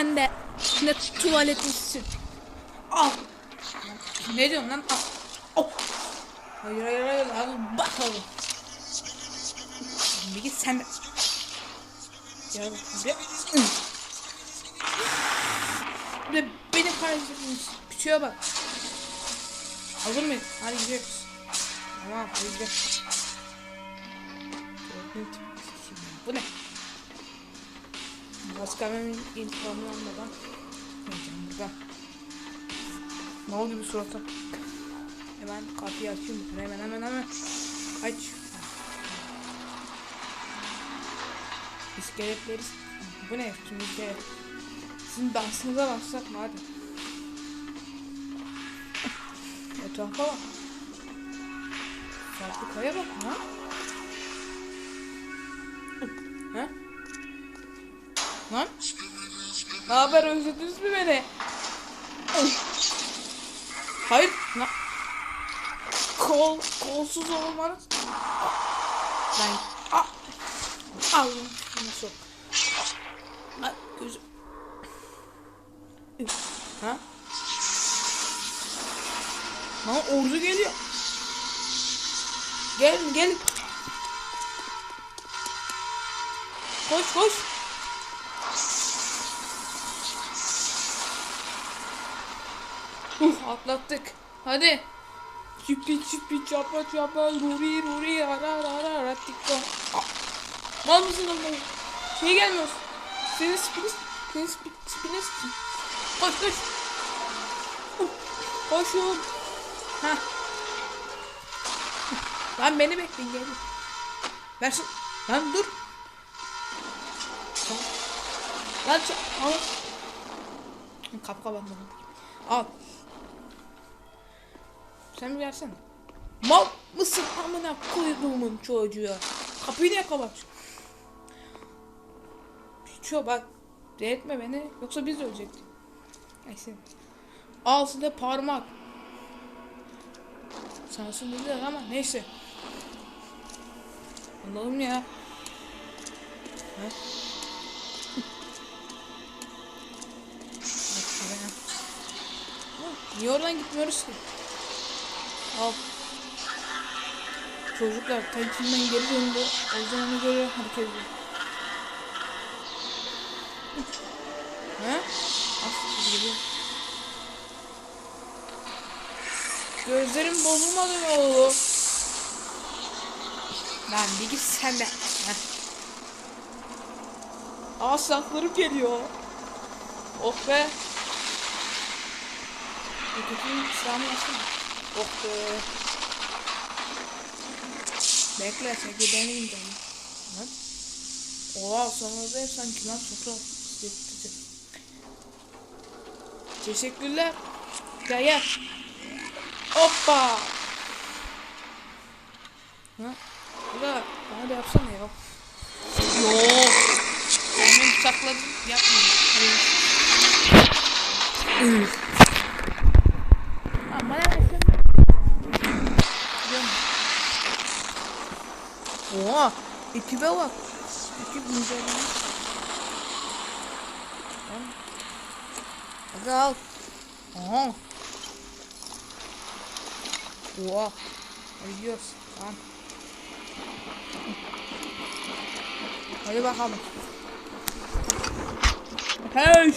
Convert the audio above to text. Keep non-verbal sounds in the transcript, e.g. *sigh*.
Sen de ne tuvaletmişsin. Al. Ne diyorsun lan? Al. Oh. Hayır hayır hayır. Al bakalım. Bir git sen de. Ya. Bir de benim kardeşim küçüğe bak. Hazır mıyız? Hadi gidiyoruz. Tamam hadi gidelim. Bu ne? Başkanın intikamını almadan Neyeceğim buradan Ne oldu bir surata? Hemen kapıyı açayım. Hemen hemen hemen. Aç. İskeletleri Bu ne? Şimdi iskelet? Sizin dansınıza baksak mı? Hadi. *laughs* Etrafa bak. Fabrikaya bak ha? Ha? Lan? Ne haber özlediniz mi beni? Hayır. Na Kol, kolsuz olmanız. Ben... Ah! Aldım. Sok. Ah, gözüm. Ha? Ha ordu geliyor. Gelin gelin. Koş koş. Uh *laughs* atlattık. Hadi. Çipi çipi çapa çapa ruri ruri ara ara ara ara tikka. Mal mısın oğlum? Niye gelmiyorsun? Senin spiniz, senin spi, spiniz. Koş koş. Uh, Koşun. Ha. Lan beni bekleyin gelin. Versin. Lan dur. Lan ç- al. Kapı kapandı. Al. Sen bir versene. Mal mısın amına koyduğumun çocuğu. Kapıyı niye kapat? Şu bak. Delirtme beni. Yoksa biz ölecektik. Neyse. Al size parmak. Sensin dediler ama neyse. Allah'ım ya. Ha? Niye oradan gitmiyoruz ki? Al. Çocuklar tankimden geri döndü. O yüzden ona göre hareket ediyor. He? As geliyor. Gözlerim bozulmadı mı oğlum? Lan bir git sen de. Aa silahlarım geliyor. Oh be. Ötekinin silahını açsana. Be. Bekle çekil benim canım. Lan. Oha sonunda ev sanki lan sofra. Teşekkürler. Gel gel. Hoppa. Ha? Bu da bana da yapsana ya. Yok. Kendimi sakladım. Yapmayın. Üf. Ama ne yapayım? Oha. Ekibe bak. Ekip inceleme. Hadi al. Oha. Oha. Hadi gidiyoruz. Tamam. Hadi bakalım. Hey!